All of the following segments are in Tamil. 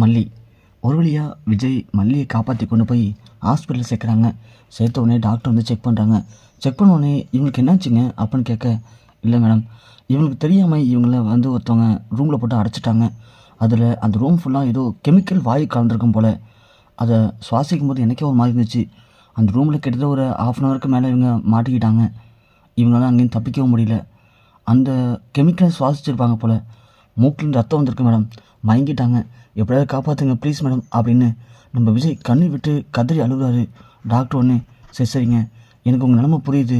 மல்லி. ஒரு வழியாக விஜய் மல்லியை காப்பாற்றி கொண்டு போய் ஹாஸ்பிட்டலில் சேர்க்குறாங்க. சேர்த்த உடனே டாக்டர் வந்து செக் பண்ணுறாங்க செக் பண்ண உடனே இவங்களுக்கு என்னாச்சுங்க அப்படின்னு கேட்க இல்லை மேடம் இவங்களுக்கு தெரியாமல் இவங்கள வந்து ஒருத்தவங்க ரூமில் போட்டு அடைச்சிட்டாங்க. அதில் அந்த ரூம் ஃபுல்லாக ஏதோ கெமிக்கல் வாயு கலந்துருக்கும் போல். அதை சுவாசிக்கும் போது எனக்கே ஒரு மாதிரி இருந்துச்சு. அந்த ரூமில் கிட்டத்தட்ட ஒரு ஆஃப் அன் ஹவருக்கு மேலே இவங்க மாட்டிக்கிட்டாங்க. இவங்களால அங்கேயும் தப்பிக்கவும் முடியல. அந்த கெமிக்கலை சுவாசிச்சிருப்பாங்க போல். மூக்கில் ரத்தம் வந்திருக்கு மேடம். மயங்கிட்டாங்க. எப்படியாவது காப்பாற்றுங்க ப்ளீஸ் மேடம் அப்படின்னு நம்ம விஜய் கண்ணி விட்டு கதறி அழுகுறாரு. டாக்டர் ஒன்று சரி சரிங்க. எனக்கு உங்கள் நிலமை புரியுது.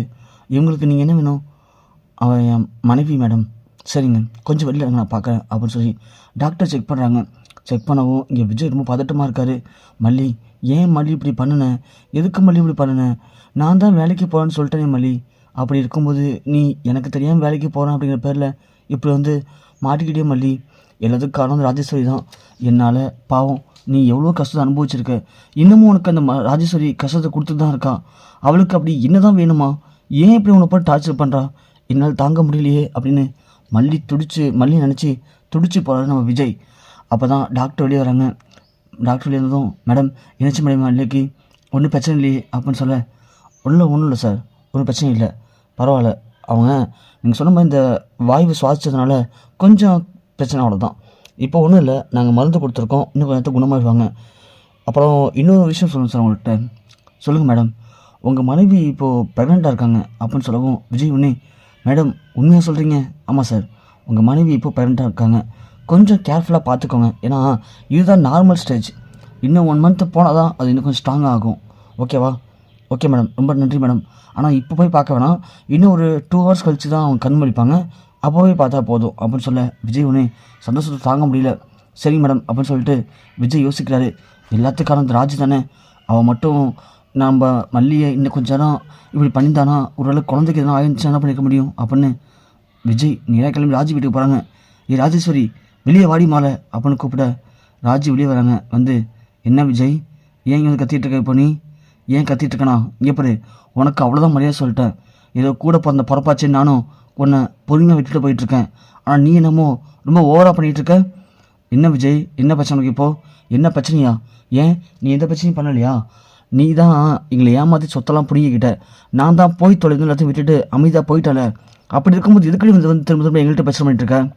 இவங்களுக்கு நீங்கள் என்ன வேணும்? அவன் என் மனைவி மேடம். சரிங்க. கொஞ்சம் வெளியில் இருங்க நான் பார்க்குறேன் அப்படின்னு சொல்லி டாக்டர் செக் பண்ணுறாங்க செக் பண்ணவும் இங்கே விஜய் ரொம்ப பதட்டமாக இருக்கார். மல்லி ஏன் மல்லி இப்படி பண்ணினேன் எதுக்கு மல்லி இப்படி பண்ணினேன் நான் தான் வேலைக்கு போகிறேன்னு சொல்லிட்டேனே மல்லி. அப்படி இருக்கும்போது நீ எனக்கு தெரியாமல் வேலைக்கு போகிறேன் அப்படிங்கிற பேரில் இப்படி வந்து மாட்டிக்கிட்டே மல்லி. எல்லாத்துக்கும் காரணம் ராஜேஸ்வரி தான். என்னால் பாவம் நீ எவ்வளோ கஷ்டத்தை அனுபவிச்சிருக்க? இன்னமும் உனக்கு அந்த ம- ராஜேஸ்வரி கஷ்டத்தை கொடுத்துட்டு தான் இருக்கா? அவளுக்கு அப்படி என்ன தான் வேணுமா? ஏன் இப்படி உன்னை போட்டு டார்ச்சர் பண்ணுறா என்னால் தாங்க முடியலையே அப்படின்னு மல்லி துடிச்சு மல்லி நினச்சி துடிச்சு போகிறாரு நம்ம விஜய். அப்போ தான் டாக்டர் வெளியே வராங்க. டாக்டர் வெளியே வந்ததும் மேடம் இணைச்சி மேடம் மல்லிக்கு ஒன்றும் பிரச்சனை இல்லையே அப்படின்னு சொல்ல ஒன்றும் ஒன்றும் இல்லை சார் ஒன்றும் பிரச்சனை இல்லை. பரவாயில்ல. அவங்க நீங்கள் சொன்ன மாதிரி இந்த வாய்வு சுவாசிச்சதுனால கொஞ்சம் பிரச்சனை அவ்வளோதான் இப்போ ஒன்றும் இல்லை நாங்கள் மருந்து கொடுத்துருக்கோம் இன்னும் கொஞ்சம் நேரத்தில் குணமாகிடுவாங்க அப்புறம் இன்னொரு விஷயம் சொல்லணும் சார் உங்கள்கிட்ட சொல்லுங்கள் மேடம். உங்கள் மனைவி இப்போது ப்ரெக்னெண்ட்டாக இருக்காங்க அப்படின்னு சொல்லவும் விஜய் உன்னே மேடம் உண்மையாக சொல்கிறீங்க ஆமாம் சார். உங்கள் மனைவி இப்போ ப்ரெக்னெண்ட்டாக இருக்காங்க. கொஞ்சம் கேர்ஃபுல்லாக பார்த்துக்கோங்க ஏன்னா இதுதான் நார்மல் ஸ்டேஜ் இன்னும் ஒன் மந்த் போனால் தான் அது இன்னும் கொஞ்சம் ஸ்ட்ராங் ஆகும். ஓகேவா ஓகே மேடம் ரொம்ப நன்றி மேடம். ஆனால் இப்போ போய் பார்க்க வேணாம். இன்னும் ஒரு டூ ஹவர்ஸ் கழிச்சு தான் அவங்க கண் முடிப்பாங்க அப்போவே பார்த்தா போதும் அப்படின்னு சொல்ல விஜய் உனே சந்தோஷத்தை தாங்க முடியல. சரி மேடம் அப்படின்னு சொல்லிட்டு விஜய் யோசிக்கிறாரு. எல்லாத்துக்கான இந்த தானே. அவன் மட்டும் நம்ம மல்லியை இன்னும் கொஞ்ச நேரம் இப்படி பண்ணியிருந்தானா ஓரளவுக்கு குழந்தைக்கு எதனா ஆயிடுச்சு என்ன பண்ணிக்க முடியும் அப்படின்னு விஜய் நேராக கிளம்பி ராஜு வீட்டுக்கு போகிறாங்க ஏ ராஜேஸ்வரி வெளியே வாடி மாலை அப்படின்னு கூப்பிட ராஜி வெளியே வராங்க. வந்து என்ன விஜய்? ஏன் இங்கே வந்து கத்திட்டு இருக்க இப்போ நீ? ஏன் கத்திட்டு இருக்கனா இங்கே பாரு உனக்கு அவ்வளோதான் மரியாதை சொல்லிட்டேன். ஏதோ கூட பிறந்த பிறப்பாச்சு நானும் உன்னை பொறுமையாக விட்டுட்டு போயிட்டுருக்கேன். ஆனால் நீ என்னமோ ரொம்ப ஓவராக பண்ணிகிட்டு இருக்க என்ன விஜய்? என்ன பிரச்சனை உனக்கு என்ன பிரச்சனையா? ஏன்? நீ எந்த பிரச்சனையும் பண்ணலையா? நீ தான் எங்களை ஏமாற்றி சொத்தெல்லாம் பிடிங்கிக்கிட்ட. நான் தான் போய் தொலைந்து எல்லாத்தையும் விட்டுட்டு அமைதியாக போயிட்டால. அப்படி இருக்கும்போது எதுக்கடி வந்து வந்து திரும்ப திரும்ப எங்கள்கிட்ட பிரச்சனை பண்ணிட்டுருக்கேன்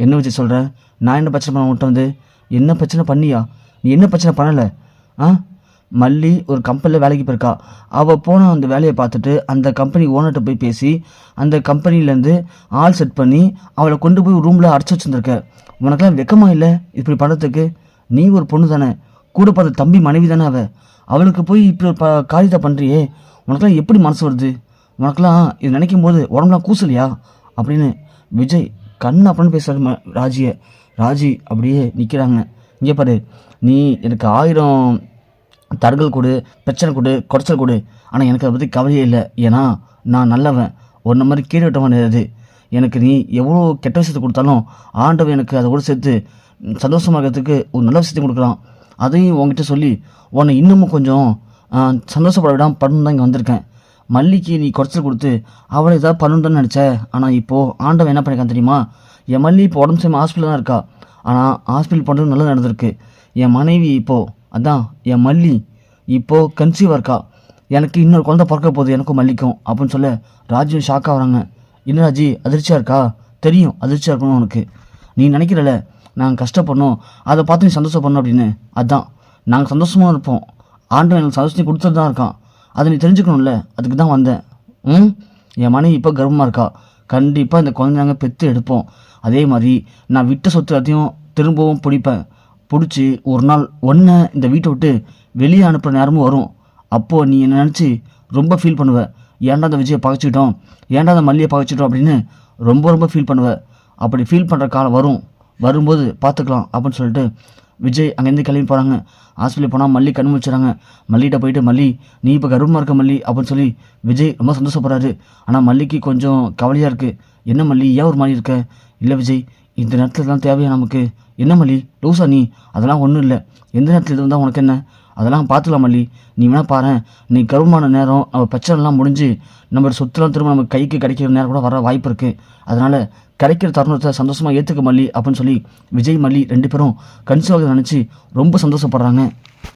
என்ன விஜய் சொல்கிற நான் என்ன பிரச்சனை பண்ண உன்கிட்ட வந்து? என்ன பிரச்சனை பண்ணியா? நீ என்ன பிரச்சனை பண்ணலை? ஆ? மல்லி ஒரு கம்பெனியில் வேலைக்கு போயிருக்கா. அவள் போன அந்த வேலையை பார்த்துட்டு அந்த கம்பெனி ஓனர்கிட்ட போய் பேசி அந்த கம்பெனிலேருந்து ஆள் செட் பண்ணி அவளை கொண்டு போய் ரூமில் அடைச்சி வச்சுருந்துருக்க. உனக்கெல்லாம் வெக்கமாக இல்லை? இப்படி பண்ணுறதுக்கு நீ ஒரு பொண்ணு தானே. கூட பார்த்த தம்பி மனைவி தானே அவ. அவளுக்கு போய் இப்படி ஒரு ப காரியத்தை பண்ணுறியே உனக்கெல்லாம் எப்படி மனசு வருது? உனக்கெல்லாம் இது நினைக்கும் போது உடம்புலாம் கூசலையா? அப்படின்னு விஜய் கண்ணு அப்படின்னு பேசுகிறாரு ம ராஜியை. ராஜி அப்படியே நிற்கிறாங்க இங்கே பாரு நீ எனக்கு ஆயிரம் தடங்கள் கொடு பிரச்சனை கொடு குறைச்சல் கொடு. ஆனால் எனக்கு அதை பற்றி கவலையே இல்லை. ஏன்னா நான் நல்லவன். ஒன்றை மாதிரி கீழே விட்டவன் அது எனக்கு நீ எவ்வளோ கெட்ட விஷயத்தை கொடுத்தாலும் ஆண்டவன் எனக்கு அதை கூட சேர்த்து சந்தோஷமாகிறதுக்கு ஒரு நல்ல விஷயத்தை கொடுக்குறான். அதையும் உங்ககிட்ட சொல்லி உன்னை இன்னமும் கொஞ்சம் சந்தோஷப்பட விடாமல் பண்ணணும் தான் இங்கே வந்திருக்கேன். மல்லிக்கு நீ குறைச்சல் கொடுத்து அவளை ஏதாவது பண்ணணுன்னு நினச்ச ஆனால் இப்போது ஆண்டவன் என்ன பண்ணிருக்கான் தெரியுமா? என் மல்லி இப்போ உடம்பு சரியாம ஹாஸ்பிட்டல் தான் இருக்கா. ஆனால் ஹாஸ்பிட்டல் பண்ணுறது நல்லா நடந்திருக்கு. என் மனைவி இப்போது அதான் என் மல்லி. இப்போது கன்சீவாக இருக்கா? எனக்கு இன்னொரு குழந்தை பிறக்க போகுது எனக்கும் மல்லிக்கும் அப்படின்னு சொல்ல ராஜு ஷாக்காக வராங்க. என்ன ராஜி அதிர்ச்சியாக இருக்கா? தெரியும் அதிர்ச்சியாக இருக்கணும் உனக்கு. நீ நினைக்கிறல நாங்கள் கஷ்டப்படணும் அதை பார்த்து நீ சந்தோஷப்படணும் அப்படின்னு. அதான் நாங்கள் சந்தோஷமாக இருப்போம். ஆண்டவன் எனக்கு சந்தோஷத்தையும் கொடுத்துட்டு தான் இருக்கான். அதை நீ தெரிஞ்சுக்கணும்ல அதுக்கு தான் வந்தேன். ம்? என் மனைவி இப்போ கர்ப்பமாக இருக்கா? கண்டிப்பாக இந்த குழந்தை நாங்கள் பெற்று எடுப்போம். அதே மாதிரி நான் விட்ட சொத்து எல்லாத்தையும் திரும்பவும் பிடிப்பேன். பிடிச்சி ஒரு நாள் ஒன்றை இந்த வீட்டை விட்டு வெளியே அனுப்புகிற நேரமும் வரும். அப்போது நீ என்ன நினச்சி ரொம்ப ஃபீல் பண்ணுவ. ஏன்டா அந்த விஜயை பகைச்சிட்டோம் ஏன்டா அந்த மல்லியை பகைச்சிட்டோம் அப்படின்னு ரொம்ப ரொம்ப ஃபீல் பண்ணுவ. அப்படி ஃபீல் பண்ணுற காலம் வரும். வரும்போது பார்த்துக்கலாம் அப்படின்னு சொல்லிட்டு விஜய் அங்கேருந்து கிளம்பி போகிறாங்க ஹாஸ்பிட்டல் போனால் மல்லி கண் முடிச்சுறாங்க மல்லிகிட்ட போயிட்டு மல்லி நீ இப்போ கர்ப்பமாக இருக்க மல்லி அப்படின்னு சொல்லி விஜய் ரொம்ப சந்தோஷப்படுறாரு. ஆனால் மல்லிக்கு கொஞ்சம் கவலையாக இருக்குது என்ன மல்லி? ஏன் ஒரு மாதிரி இருக்க? இல்லை விஜய் இந்த நேரத்தில் தான் தேவையா நமக்கு? என்ன மல்லி? லூசா நீ? அதெல்லாம் ஒன்றும் இல்லை. எந்த நேரத்தில் இருந்தால் உனக்கு என்ன? அதெல்லாம் பார்த்துக்கலாம் மல்லி. நீ வேணா பாரு. நீ கருவமான நேரம் நம்ம பிரச்சனைலாம் முடிஞ்சு நம்ம சொத்துலாம் திரும்ப நம்ம கைக்கு கிடைக்கிற நேரம் கூட வர வாய்ப்பு இருக்குது அதனால் கிடைக்கிற தருணத்தை சந்தோஷமாக ஏற்றுக்க மல்லி அப்படின்னு சொல்லி விஜய் மல்லி ரெண்டு பேரும் கன்சிவாக நினச்சி ரொம்ப சந்தோஷப்படுறாங்க.